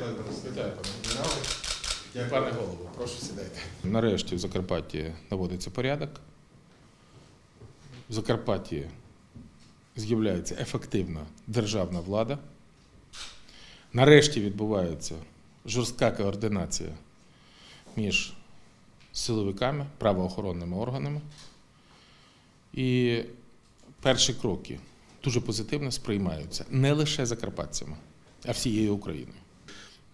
Пане. Генерали. Дякую. Пане голово, прошу сідайте. Нарешті в Закарпатті наводиться порядок. В Закарпатті з'являється ефективна державна влада. Нарешті відбувається жорстка координація між силовиками, правоохоронними органами. І перші кроки дуже позитивно сприймаються не лише закарпатцями, а всією Україною.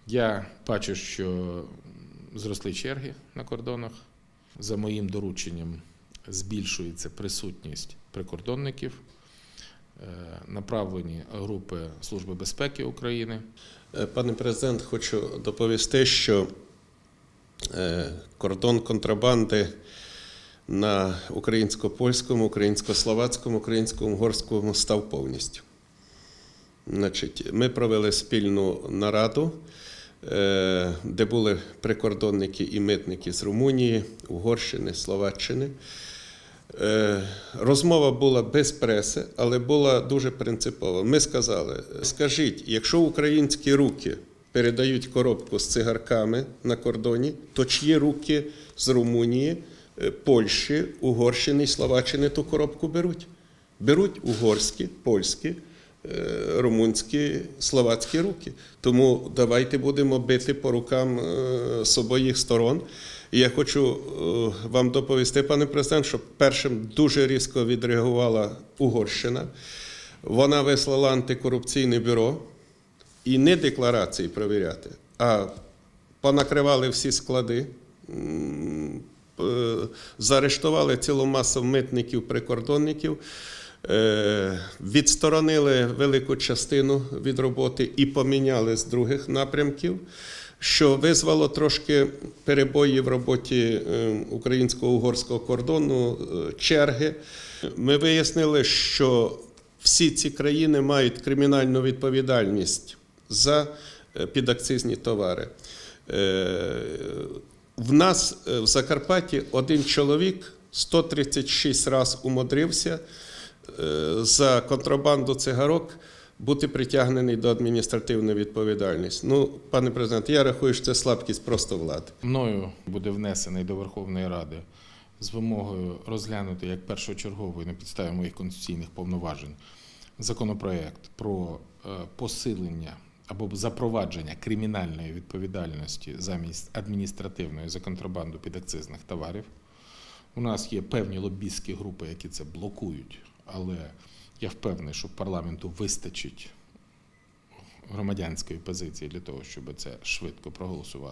Я бачу, що зросли черги на кордонах. За моїм дорученням збільшується присутність прикордонників, Е, направлені групи Служби безпеки України. Е, Пане президент, хочу доповісти, що е, кордон контрабанди на українсько-польському, українсько-словацькому, українсько-угорському став повністю. Значить, ми провели спільну нараду, е, де були прикордонники і митники з Румунії, Угорщини, Словаччини. Е, Розмова була без преси, але була дуже принципова. Ми сказали: скажіть, якщо українські руки передають коробку з цигарками на кордоні, то чиї руки з Румунії, е, Польщі, Угорщини і Словаччини ту коробку беруть? Беруть угорські, польські, румунські, словацькі руки. Тому давайте будемо бити по рукам е, з обоїх сторон. І я хочу е, вам доповісти, пане президент, що першим дуже різко відреагувала Угорщина. Вона вислала антикорупційне бюро і не декларації перевіряти, а понакривали всі склади, е, заарештували цілу масу митників, прикордонників, е, відсторонили велику частину від роботи і поміняли з других напрямків що визвало трошки перебої в роботі е, українсько-угорського кордону, е, черги. Ми вияснили, що всі ці країни мають кримінальну відповідальність за підакцизні товари. В нас е, в Закарпатті один чоловік 136 разів умудрився е, за контрабанду цигарок бути притягнений до адміністративної відповідальності. Ну, пане президент, я рахую, що це слабкість просто влади. Мною буде внесений до Верховної Ради з вимогою розглянути як першочерговий на підставі моїх конституційних повноважень законопроект про е, посилення або запровадження кримінальної відповідальності замість адміністративної за контрабанду підакцизних товарів. У нас є певні лобістські групи, які це блокують, але я впевнений, що парламенту вистачить громадянської позиції для того, щоб це швидко проголосувати.